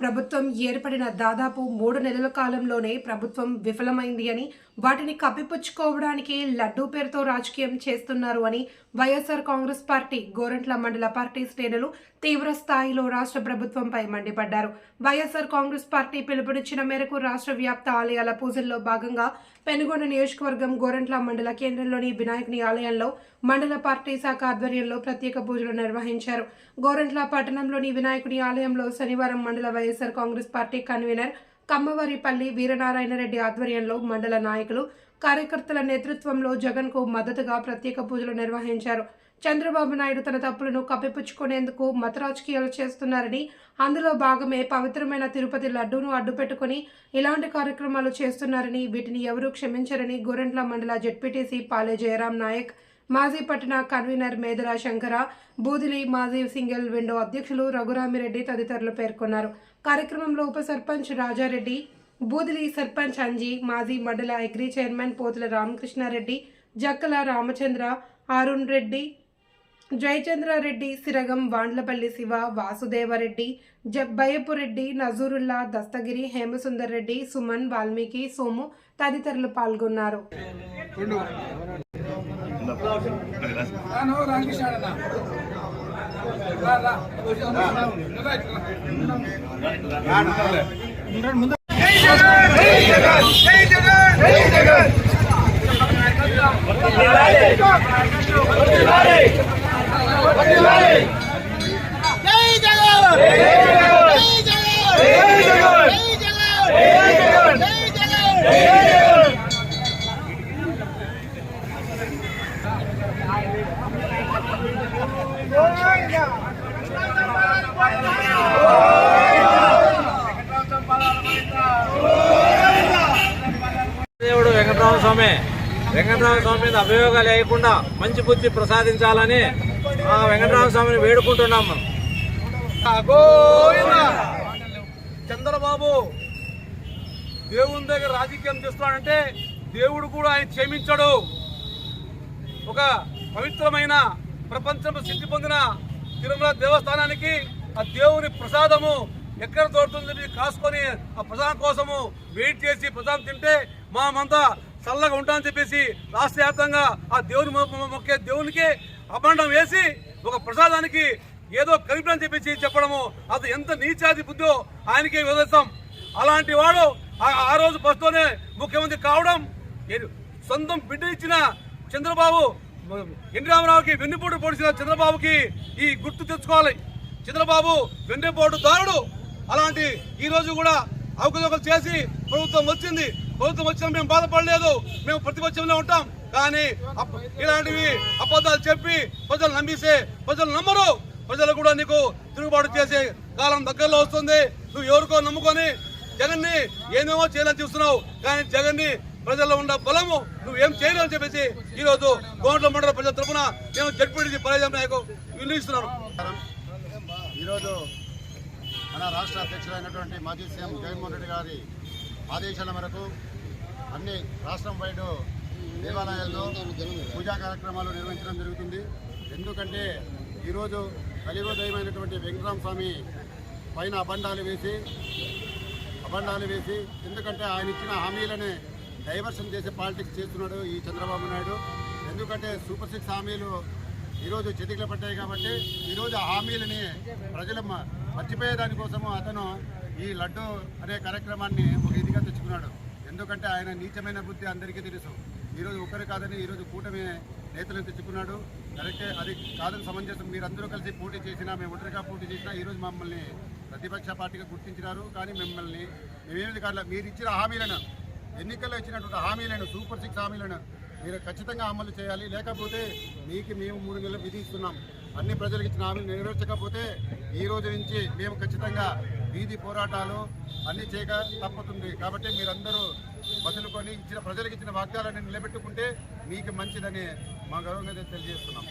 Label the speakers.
Speaker 1: ప్రభుత్వం ఏర్పడిన దాదాపు మూడు నెలల కాలంలోనే ప్రభుత్వం విఫలమైంది అని వాటిని కప్పిపుచ్చుకోవడానికి లడ్డూ పేరుతో రాజకీయం చేస్తున్నారు అని వైఎస్ఆర్ కాంగ్రెస్ పార్టీ గోరంట్ల మండల పార్టీ శ్రేణులు తీవ్ర స్థాయిలో రాష్ట్ర ప్రభుత్వంపై మండిపడ్డారు. వైఎస్ఆర్ కాంగ్రెస్ పార్టీ పిలుపునిచ్చిన మేరకు రాష్ట్ర వ్యాప్త ఆలయాల పూజల్లో భాగంగా పెనుగొండ నియోజకవర్గం గోరంట్ల మండల కేంద్రంలోని వినాయకుని ఆలయంలో మండల పార్టీ శాఖ ఆధ్వర్యంలో ప్రత్యేక పూజలు నిర్వహించారు. గోరంట్ల పట్టణంలోని వినాయకుని ఆలయంలో శనివారం మండల YSR Congress party convener Kammavaripalli Veeranarayana Reddy ఆధ్వర్యంలో మండల నాయకులు కార్యకర్తల నేతృత్వంలో జగన్కు మద్దతుగా ప్రత్యేక పూజలు నిర్వహించారు. చంద్రబాబు నాయుడు తన తప్పులను కప్పిపుచ్చుకునేందుకు మత రాజకీయాలు చేస్తున్నారని అందులో భాగమే పవిత్రమైన తిరుపతి లడ్డూను అడ్డుపెట్టుకుని ఇలాంటి కార్యక్రమాలు చేస్తున్నారని వీటిని ఎవరూ క్షమించరని గోరెంట్ల మండల జెడ్పీటీసీ పాలే జయరాం నాయక్ మాజీ పట్టణ కన్వీనర్ మేదరా శంకర బూదిలి మాజీ సింగిల్ విండో అధ్యక్షులు రఘురామిరెడ్డి తదితరులు పేర్కొన్నారు. కార్యక్రమంలో ఉప సర్పంచ్ రాజారెడ్డి బూదిలి సర్పంచ్ అంజీ మాజీ మండల అగ్రి చైర్మన్ పోతుల రామకృష్ణారెడ్డి జక్కల రామచంద్ర అరుణ్ రెడ్డి జయచంద్రారెడ్డి సిరగం వాండ్లపల్లి శివ వాసుదేవరెడ్డి జబ్బయ్యపురెడ్డి నజూరుల్లా దస్తగిరి హేమసుందర్ రెడ్డి సుమన్ వాల్మీకి సోము తదితరులు పాల్గొన్నారు.
Speaker 2: రాను రామకృష్ణ రా రా రా
Speaker 3: జై జగన్ జై జగన్ జై జగన్ జై జగన్ జై జగన్
Speaker 4: దేవుడు వెంకటరామ స్వామి వెంకటరామ స్వామి మీద అభియోగాలు లేకుండా మంచి బుద్ధి ప్రసాదించాలని ఆ వెంకటరామ స్వామిని వేడుకుంటున్నాం మనం.
Speaker 2: చంద్రబాబు దేవుని దగ్గర రాజకీయం చేస్తున్నాడంటే దేవుడు కూడా ఆయన క్షమించడు. ఒక పవిత్రమైన ప్రపంచం సిద్ధి పొందిన తిరుమల దేవస్థానానికి ఆ దేవుని ప్రసాదము ఎక్కడ దొరుకుతుంది కాసుకొని ఆ ప్రసాదం కోసము వెయిట్ చేసి ప్రసాదం తింటే మామంతా చల్లగా ఉంటామని చెప్పేసి రాష్ట్ర వ్యాప్తంగా ఆ దేవుని మొక్కే దేవునికి అభండం వేసి ఒక ప్రసాదానికి ఏదో కలిపని చెప్పేసి చెప్పడము అది ఎంత నీచాది బుద్ధో ఆయనకే వివరిస్తాం అలాంటి వాడు ఆ- రోజు బస్తోనే ముఖ్యమంత్రి కావడం సొంతం బిడ్డ ఇచ్చిన చంద్రబాబు ఎన్ రామారావుకి వెన్నుపోటు పొడిచిన చంద్రబాబుకి ఈ గుర్తు తెచ్చుకోవాలి. చంద్రబాబు వెన్నుపోటు దారుడు. అలాంటి ఈ రోజు కూడా అవకతవకలు చేసి ప్రభుత్వం వచ్చింది. ప్రభుత్వం వచ్చినా మేము బాధపడలేదు. మేము ప్రతిపక్షంలో ఉంటాం. కానీ అప్- ఇలాంటివి అబద్ధాలు చెప్పి ప్రజలు నమ్మిస్తే ప్రజలు నమ్మరు. ప్రజలు కూడా నీకు తిరుగుబాటు చేసే కాలం దగ్గరలో వస్తుంది. నువ్వు ఎవరికో నమ్ముకొని జగన్ని ఏమేమో చేయాలని చూస్తున్నావు. కానీ జగన్ని ప్రజల్లో ఉన్న బలము నువ్వేం చేయలేవు అని చెప్పేసి ఈరోజు రోజు గోంట్ల మండల ప్రజల తరఫున నేను జడ్పీడి పరాజయం నాయకు వినియోగిస్తున్నాను.
Speaker 5: ఈరోజు మన రాష్ట్ర అధ్యక్షుడైనటువంటి మాజీ సీఎం జగన్మోహన్ రెడ్డి గారి ఆదేశాల మేరకు అన్ని రాష్ట్రం బయట దేవాలయాల్లో పూజా కార్యక్రమాలు నిర్వహించడం జరుగుతుంది. ఎందుకంటే ఈరోజు కలిగోదయమైనటువంటి వెంకటరామ స్వామి పైన అబండాలు వేసి అబండాలు వేసి ఎందుకంటే ఆయన ఇచ్చిన హామీలనే డైవర్షన్ చేసే పాలిటిక్స్ చేస్తున్నాడు ఈ చంద్రబాబు నాయుడు. ఎందుకంటే సూపర్ సిక్స్ హామీలు ఈరోజు చితికిల పడ్డాయి కాబట్టి ఈరోజు ఆ హామీలని ప్రజలు మర్చిపోయే దానికోసము అతను ఈ లడ్డు అనే కార్యక్రమాన్ని ఒక ఇదిగా తెచ్చుకున్నాడు. ఎందుకంటే ఆయన నీచమైన బుద్ధి అందరికీ తెలుసు. ఈరోజు ఒకరు కాదని ఈరోజు కూటమి నేతలను తెచ్చుకున్నాడు. కరెక్టే అది కాదని సమంజసం. మీరందరూ కలిసి పోటీ చేసినా మేము ఒంటరిగా పోటీ చేసినా ఈరోజు మమ్మల్ని ప్రతిపక్ష పార్టీగా గుర్తించినారు. కానీ మిమ్మల్ని మేమేమిది కాదు మీరు ఇచ్చిన హామీలను ఎన్నికల్లో ఇచ్చినటువంటి హామీలను సూపర్ సిక్స్ హామీలను మీరు ఖచ్చితంగా అమలు చేయాలి. లేకపోతే మీకు మేము మూడు నెలలు విధిస్తున్నాం. అన్ని ప్రజలకు ఇచ్చిన హామీలు నెరవేర్చకపోతే ఈ రోజు నుంచి మేము ఖచ్చితంగా వీధి పోరాటాలు అన్ని చేయక తప్పుతుంది. కాబట్టి మీరందరూ బదులుకొని ఇచ్చిన ప్రజలకు ఇచ్చిన వాగ్దాలన్నీ నిలబెట్టుకుంటే మీకు మంచిదని మా గౌరవంగా తెలియజేస్తున్నాం.